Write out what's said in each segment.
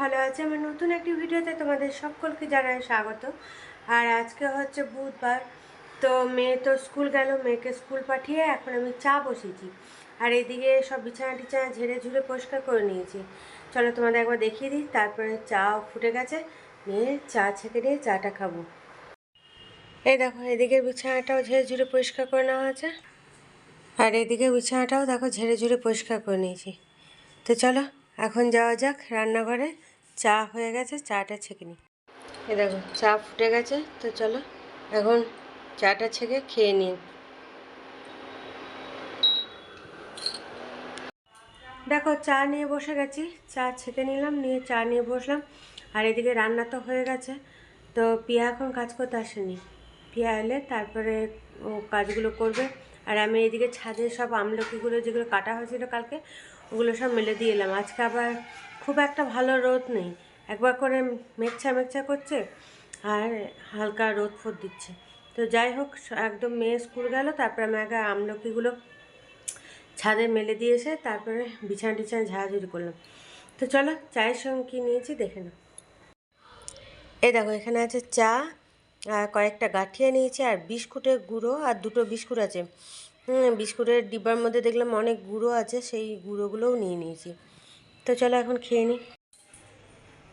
ভালো আছি। আমার নতুন একটি ভিডিওতে তোমাদের সকলকে জানাই স্বাগত। আর আজকে হচ্ছে বুধবার, তো মেয়ে তো স্কুল গেল, মেয়েকে স্কুল পাঠিয়ে এখন আমি চা বসিয়েছি। আর এদিকে সব বিছানা টিছানা ঝেড়ে ঝুড়ে পরিষ্কার করে নিয়েছি। চলো তোমাদের একবার দেখিয়ে দিই, তারপরে চা ফুটে গেছে, নিয়ে চা ছেঁকে দিয়ে চাটা খাব। এই দেখো, এদিকের বিছানাটাও ঝেড়ে ঝুড়ে পরিষ্কার করে নেওয়া হয়েছে। আর এদিকে বিছানাটাও দেখো ঝেড়ে ঝুড়ে পরিষ্কার করে নিয়েছি। তো চলো, এখন যাওয়া যাক রান্নাঘরে। চা হয়ে গেছে, চাটা ছেঁকে নিই। এ দেখো, চা ফুটে গেছে, তো চলো, এখন চাটা ছেঁকে খেয়ে নিই। দেখো, চা নিয়ে বসে গেছি। চা ছেঁকে নিলাম, নিয়ে চা নিয়ে বসলাম। আর এদিকে রান্না তো হয়ে গেছে। তো পিয়া এখন কাজ করতে আসেনি। পিয়া এলে তারপরে ও কাজগুলো করবে। আর আমি এদিকে ছাদে সব আমলকিগুলো যেগুলো কাটা হয়েছিল কালকে, ওগুলো সব মেলে দিয়ে এলাম। আজকে আবার খুব একটা ভালো রোদ নেই। একবার করে মেঘছা মেঘছা করছে আর হালকা রোদ ফোদ দিচ্ছে। তো যাই হোক, একদম মেয়ে স্কুল গেল, তারপরে আমি আগে আমলকিগুলো ছাদে মেলে দিয়ে এসে তারপরে বিছানা টিছানা ঝাড়াঝুড়ি করলাম। তো চলো চায়ের সঙ্গে কী নিয়েছি দেখে নাও। এই দেখো এখানে আছে চা আর কয়েকটা গাঠিয়া নিয়েছি আর বিস্কুটের গুঁড়ো আর দুটো বিস্কুট আছে। বিস্কুটের ডিব্বার মধ্যে দেখলাম অনেক গুঁড়ো আছে সেই গুঁড়োগুলোও নিয়ে নিয়েছি। তো চলো এখন খেয়ে নিই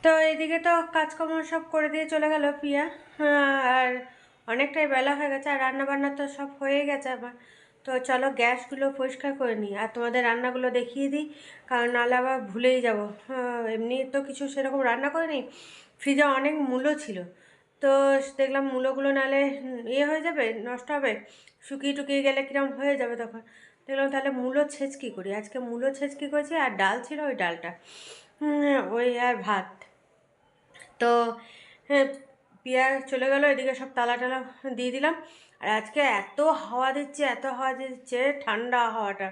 তো এদিকে তো কাজকর্ম সব করে দিয়ে চলে গেল পিয়া। হ্যাঁ, আর অনেকটাই বেলা হয়ে গেছে আর রান্না বান্না তো সব হয়ে গেছে আবার। তো চলো গ্যাসগুলো পরিষ্কার করে নিই আর তোমাদের রান্নাগুলো দেখিয়ে দিই, কারণ নাহলে আবার ভুলেই যাব। এমনি তো কিছু সেরকম রান্না করিনি, ফ্রিজে অনেক মূল্য ছিল। তো দেখলাম মূলোগুলো নালে ইয়ে হয়ে যাবে, নষ্ট হবে, শুকিয়ে টুকিয়ে গেলে কিরম হয়ে যাবে তখন। দেখলাম তাহলে মূলো ছেঁচকি করি? আজকে মূলো ছেঁচকি করেছি? আর ডাল ছিল ওই ডালটা। ওই আর ভাত। তো হ্যাঁ পিয়া চলে গেল, এদিকে সব তালা টালা দিয়ে দিলাম। আর আজকে এত হাওয়া দিচ্ছে, এত হাওয়া দিচ্ছে, ঠান্ডা হাওয়াটা।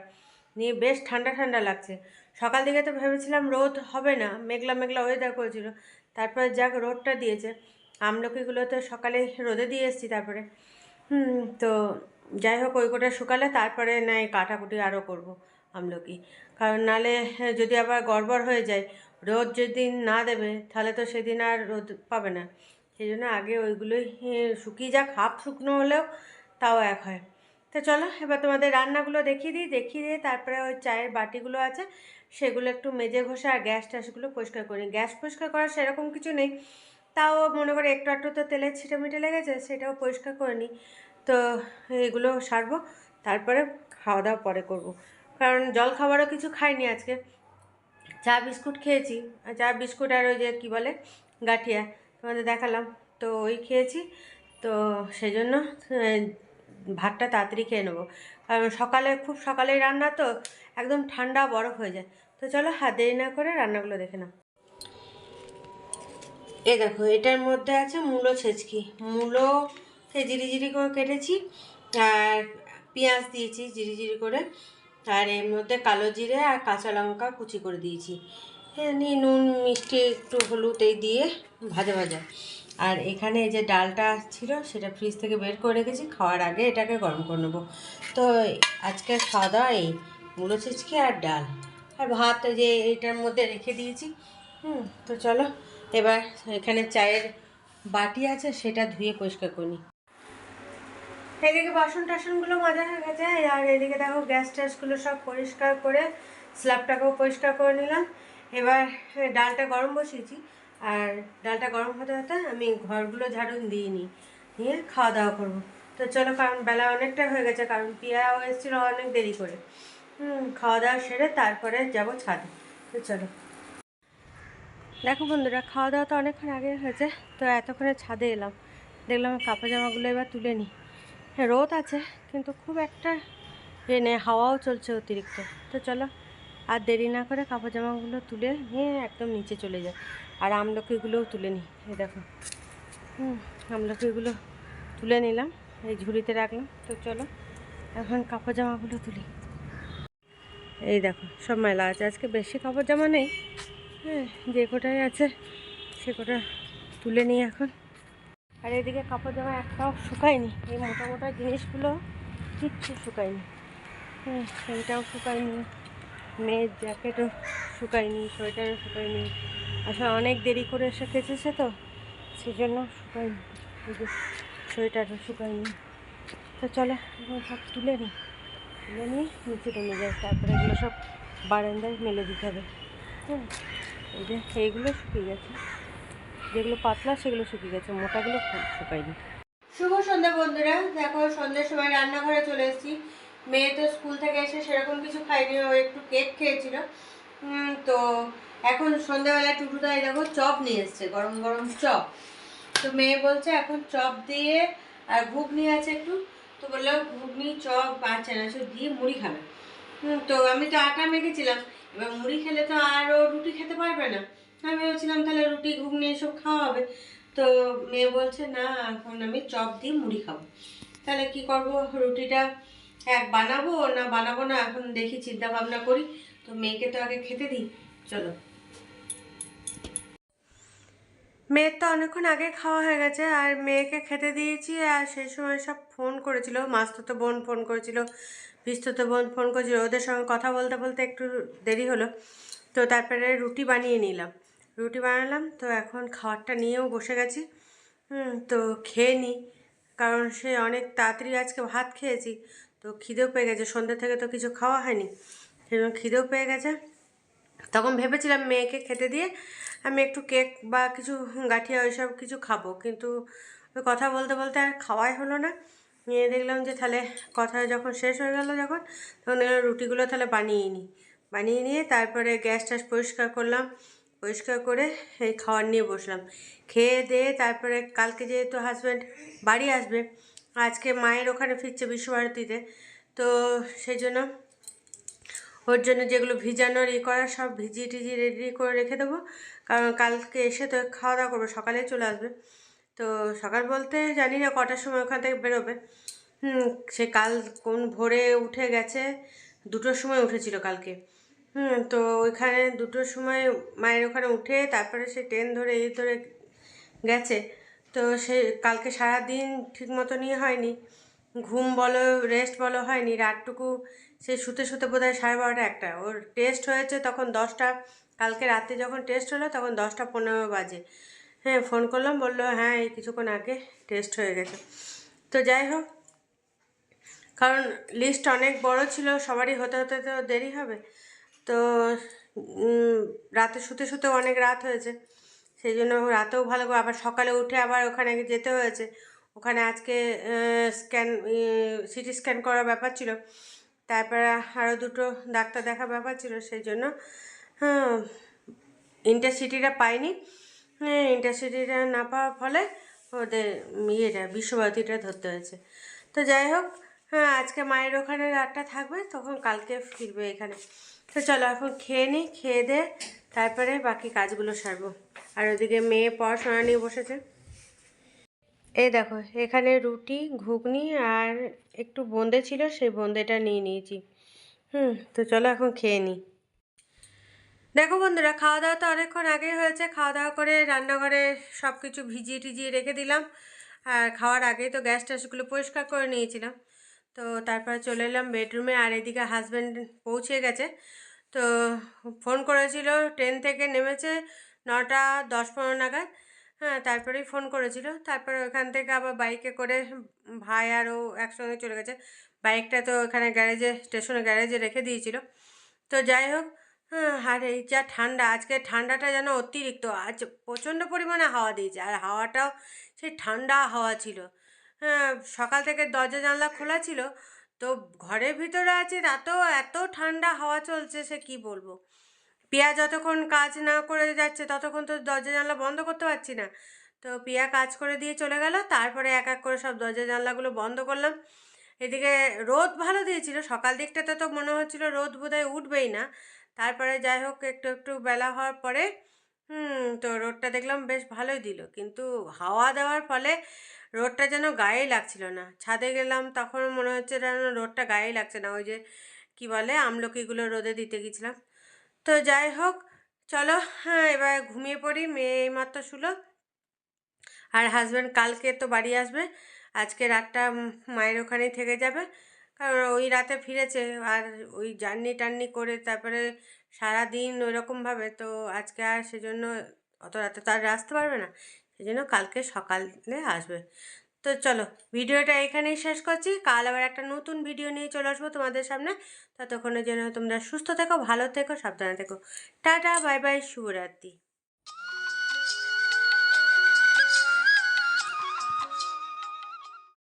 নিয়ে বেশ ঠান্ডা ঠান্ডা লাগছে। সকাল দিকে তো ভেবেছিলাম রোদ হবে না, মেঘলা মেঘলা ওয়েদার করেছিল। তারপরে যাক, রোদটা দিয়েছে। আমলকিগুলো তো সকালে রোদে দিয়ে এসেছি তারপরে। হুম, তো যাই হোক, ওই কোটা শুকালে, তারপরে নাই কাটাকুটি আরও করব আমলকি। কারণ নালে যদি আবার গড়বড় হয়ে যায়, রোদ যেদিন না দেবে, তাহলে তো সেদিন আর রোদ পাবে না। সেই জন্য আগে ওইগুলোই শুকিয়ে যাক, হাফ শুকনো হলেও তাও এক হয়। তো চলো, এবার তোমাদের রান্নাগুলো দেখিয়ে দিই, দেখিয়ে দিয়ে তারপরে ওই চায়ের বাটিগুলো আছে, সেগুলো একটু মেজে ঘষে আর গ্যাস ট্যাসগুলো পরিষ্কার করি গ্যাস পরিষ্কার করার সেরকম কিছু নেই, তাও মনে করে একটু একটু তো তেলের ছিটে মিটে লেগেছে, সেটাও পরিষ্কার করে নিই। তো এগুলো সারবো, তারপরে খাওয়া দাওয়া পরে করব। কারণ জল খাবারও কিছু খাইনি আজকে। চা বিস্কুট খেয়েছি চা বিস্কুট আর ওই যে কী বলে, গাঠিয়া। তোমাদের দেখালাম। তো ওই খেয়েছি। তো সেই জন্য ভাতটা তাড়াতাড়ি খেয়ে নেব। কারণ সকালে, খুব সকালেই রান্না তো একদম ঠান্ডা, বরফ হয়ে যায়। তো চলো হাত দেরি না করে রান্নাগুলো দেখে নাও। এ দেখো, এটার মধ্যে আছে মূলো ছেচকি। জিরি জিরি করে কেটেছি, আর পেঁয়াজ দিয়েছি জিরি জিরি করে। আর এর মধ্যে কালো জিরে আর কাঁচা লঙ্কা কুচি করে দিয়েছি। এমনি নুন, মিষ্টি একটু হলুদ এই দিয়ে ভাজা ভাজা। আর এখানে যে ডালটা ছিল, সেটা ফ্রিজ থেকে বের করে রেখেছি, খাওয়ার আগে এটাকে গরম করে নেব। তো আজকে খাওয়া দাওয়া এই, মূলো ছিচকি আর ডাল। আর ভাত যে এটার মধ্যে রেখে দিয়েছি। হুম, তো চলো, এবার এখানে চায়ের বাটি আছে, সেটা ধুয়ে পরিষ্কার করি এদিকে বাসন টাসনগুলো মাজা হয়ে গেছে, আর এদিকে দেখো গ্যাস ট্যাসগুলো সব পরিষ্কার করে, স্ল্যাবটাকেও পরিষ্কার করে নিলাম। এবার ডালটা গরম বসিয়েছি। আর ডালটা গরম হতে হতে আমি ঘরগুলো ঝাড়ু দিয়ে নিই নিয়ে খাওয়া দাওয়া করব। তো চলো, কারণ বেলা অনেকটা হয়ে গেছে, কারণ পিয়াও এসেছিল অনেক দেরি করে। খাওয়া দাওয়া সেরে তারপরে যাব ছাদে। তো চলো। দেখো বন্ধুরা খাওয়া দাওয়া তো অনেকক্ষণ আগে হয়েছে, তো এতক্ষণে ছাদে এলাম। দেখলাম কাপড় জামাগুলো এবার তুলে নিই। হ্যাঁ রোদ আছে, কিন্তু খুব একটা এ নেই হাওয়াও চলছে অতিরিক্ত। তো চলো আর দেরি না করে কাপড় জামাগুলো তুলে নিয়ে একদম নিচে চলে যায় আর আমলকিগুলোও তুলে নিই, এই দেখো। হুম, আমলকিগুলো তুলে নিলাম, এই ঝুড়িতে রাখলাম। তো চলো, এখন কাপড় জামাগুলো তুলি। এই দেখো, সব মেলা আছে। আজকে বেশি কাপড় জামা নেই। হ্যাঁ যে কোটাই আছে, সে কোটা তুলে নিই এখন। আর এদিকে কাপড় জামা একটাও শুকায়নি। এই মোটা মোটা জিনিসগুলো কিচ্ছু শুকায়নি। হ্যাঁ সেইটাও শুকায়নি। মেয়ের জ্যাকেটও শুকায়নি, সোয়েটারও শুকায়নি। আসলে অনেক দেরি করে এসে কেচেছে তো সেই জন্য শুকায়নি সোয়েটারও শুকায়নি। তো চলো, এগুলো সব তুলে নিই তুলে নিয়ে নিচে নেমে যায় তারপরে এগুলো সব বারান্দায় মেলে দিতে হবে। হ্যাঁ এই যে এইগুলো শুকিয়ে গেছে। যেগুলো পাতলা, সেগুলো শুকিয়ে গেছে, মোটাগুলো শুকায়নি। শুভ সন্ধ্যা বন্ধুরা, দেখো সন্ধ্যের সময় রান্নাঘরে চলে এসেছি। মেয়ে তো স্কুল থেকে এসে সেরকম কিছু খায়নি, ও একটু কেক খেয়েছিল। তো এখন সন্ধ্যাবেলায় টুটুদাই দেখো চপ নিয়ে এসছে, গরম গরম চপ। তো মেয়ে বলছে, এখন চপ দিয়ে আর ঘুগনি আছে একটু। তো বলল, ঘুগনি, চপ আর চানাচুর দিয়ে মুড়ি খাবে। তো আমি তো আটা মেখেছিলাম। এবার মুড়ি খেলে তো আর ও রুটি খেতে পারবে না। আমি ভেবেছিলাম তাহলে রুটি, ঘুগনি এসব খাওয়া হবে। তো মেয়ে বলছে, না, এখন আমি চপ দিয়ে মুড়ি খাব। তাহলে কি করব? রুটিটা এক বানাবো না বানাবো না, এখন দেখি চিন্তা ভাবনা করি। তো মেয়েকে তো আগে খেতে দিই, চলো। মেয়ের তো অনেকক্ষণ আগে খাওয়া হয়ে গেছে, আর মেয়েকে খেতে দিয়েছি, আর সেই সময় সব ফোন করেছিল। মাস্তুতো বোন ফোন করেছিল পিস্তুতো বোন ফোন করেছিল, ওদের সঙ্গে কথা বলতে বলতে একটু দেরি হলো। তো তারপরে রুটি বানিয়ে নিলাম। রুটি বানালাম, তো এখন খাবারটা নিয়েও বসে গেছি। তো খেয়ে নিই কারণ সে অনেক তাড়াতাড়ি আজকে ভাত খেয়েছি, তো খিদেও পেয়ে গেছে। সন্ধ্যে থেকে তো কিছু খাওয়া হয়নি। সেই জন্য খিদেও পেয়ে গেছে। তখন ভেবেছিলাম মেয়েকে খেতে দিয়ে আমি একটু কেক বা কিছু গাঠিয়া ওইসব কিছু খাব, কিন্তু কথা বলতে বলতে আর খাওয়াই হলো না। নিয়ে দেখলাম যে তাহলে কথা যখন শেষ হয়ে গেল যখন, তখন দেখলাম রুটিগুলো তাহলে বানিয়ে নিই। বানিয়ে নিয়ে তারপরে গ্যাস ট্যাস পরিষ্কার করলাম। পরিষ্কার করে এই খাবার নিয়ে বসলাম। খেয়ে দিয়ে তারপরে কালকে যেহেতু হাজব্যান্ড বাড়ি আসবে, আজকে মায়ের ওখানে ফিরছে বিশ্বভারতীতে। তো সেই জন্য ওর জন্য যেগুলো ভিজানোর ই করা সব ভিজিয়ে টিজিয়ে রেডি করে রেখে দেবো। কারণ কালকে এসে তো খাওয়া দাওয়া করব, সকালে চলে আসবে। তো সকাল বলতে জানি না কটার সময় ওখান থেকে বেরোবে। হুম, সে কাল কোন ভোরে উঠে গেছে, দুটোর সময় উঠেছিল কালকে। হুম, তো ওইখানে দুটোর সময় মায়ের ওখানে উঠে তারপরে সে ট্রেন ধরে এই ধরে গেছে। তো সে কালকে সারা দিন ঠিক মতনই হয়নি। ঘুম বলো রেস্ট বলো হয়নি। রাতটুকু সে শুতে শুতে বোধ হয় সাড়ে বারোটা একটা। ওর টেস্ট হয়েছে তখন দশটা। কালকে রাতে যখন টেস্ট হলো তখন দশটা পনেরো বাজে। হ্যাঁ ফোন করলাম, বলল হ্যাঁ এই কিছুক্ষণ আগে টেস্ট হয়ে গেছে। তো যাই হোক, কারণ লিস্ট অনেক বড় ছিল, সবারই হতে হতে তো দেরি হবে। তো রাতে শুতে শুতে অনেক রাত হয়েছে। সেই জন্য রাতেও ভালো করে, আবার সকালে উঠে আবার ওখানে যেতে হয়েছে। ওখানে আজকে স্ক্যান সিটি স্ক্যান করার ব্যাপার ছিল। তারপরে আরও দুটো ডাক্তার দেখার ব্যাপার ছিল, সেই জন্য হ্যাঁ ইন্টারসিটিটা পাইনি। হ্যাঁ ইন্টারসিটিটা না পাওয়ার ফলে ওদের ইয়েটা, বিশ্বভারতীটা ধরতে হয়েছে। তো যাই হোক হ্যাঁ আজকে মায়ের ওখানে রাতটা থাকবে, তখন কালকে ফিরবে এখানে। তো চলো এখন খেয়ে নিই খেয়ে দে তারপরে বাকি কাজগুলো সারবো। আর ওদিকে মেয়ে পড়াশোনা নিয়ে বসেছে। এই দেখো, এখানে রুটি, ঘুগনি আর একটু বোঁদে ছিল, সেই বোঁদেটা নিয়ে নিয়েছি। হুম, তো চলো এখন খেয়ে নিই দেখো বন্ধুরা খাওয়া দাওয়া তো অনেকক্ষণ আগেই হয়েছে। খাওয়া দাওয়া করে রান্নাঘরে সব কিছু ভিজিয়ে টিজিয়ে রেখে দিলাম। আর খাওয়ার আগেই তো গ্যাস ট্যাসগুলো পরিষ্কার করে নিয়েছিলাম। তো তারপরে চলে এলাম বেডরুমে আর এদিকে হাজব্যান্ড পৌঁছে গেছে। তো ফোন করেছিল ট্রেন থেকে নেমেছে নটা দশ পনেরো নাগাদ। হ্যাঁ তারপরেই ফোন করেছিল। তারপরে ওখান থেকে আবার বাইকে করে ভাই আর ও একসঙ্গে চলে গেছে। বাইকটা তো ওখানে গ্যারেজে স্টেশনে গ্যারেজে রেখে দিয়েছিল। তো যাই হোক হ্যাঁ আর এই যা ঠান্ডা, আজকে ঠান্ডাটা যেন অতিরিক্ত। আজ প্রচণ্ড পরিমাণে হাওয়া দিয়েছে। আর হাওয়াটাও সেই ঠান্ডা হাওয়া ছিল। সকাল থেকে দরজা জানলা খোলা ছিল। তো ঘরের ভিতরে আছি তাতেও এত ঠান্ডা হাওয়া চলছে, সে কি বলব? পিয়া যতক্ষণ কাজ না করে যাচ্ছে, ততক্ষণ তো দরজা জানলা বন্ধ করতে পারছি না। তো পিয়া কাজ করে দিয়ে চলে গেল, তারপরে এক এক করে সব দরজা জানলাগুলো বন্ধ করলাম। এদিকে রোদ ভালো দিয়েছিল, সকাল দিকটাতে তো মনে হচ্ছিল রোদ বোধহয় উঠবেই না। তারপরে যাই হোক, একটু একটু বেলা হওয়ার পরে, হুম, তো রোদটা দেখলাম বেশ ভালোই দিল। কিন্তু হাওয়া দেওয়ার ফলে রোদটা যেন গায়েই লাগছিল না। ছাদে গেলাম তখন মনে হচ্ছে যেন রোডটা গায়েই লাগছে না, ওই যে কি বলে আমলকিগুলো রোদে দিতে গেছিলাম। তো যাই হোক, চলো হ্যাঁ এবার ঘুমিয়ে পড়ি, মেয়ে এইমাত্র শুলো। আর হাজব্যান্ড কালকে তো বাড়ি আসবে, আজকে রাতটা মায়ের ওখানেই থেকে যাবে। কারণ ওই রাতে ফিরেছে, আর ওই জার্নি টার্নি করে তারপরে সারাদিন ওইরকমভাবে, তো আজকে আর সেজন্য অত রাতে তো আর আসতে পারবে না। সেজন্য কালকে সকালে আসবে। তো চলো, ভিডিওটা এখানেই শেষ করছি। কাল আবার একটা নতুন ভিডিও নিয়ে চলে আসব তোমাদের সামনে। ততক্ষণের জন্য তোমরা সুস্থ থেকো, ভালো থেকো, সাবধানে থেকো। টাটা, বাই বাই, শুভরাত্রি।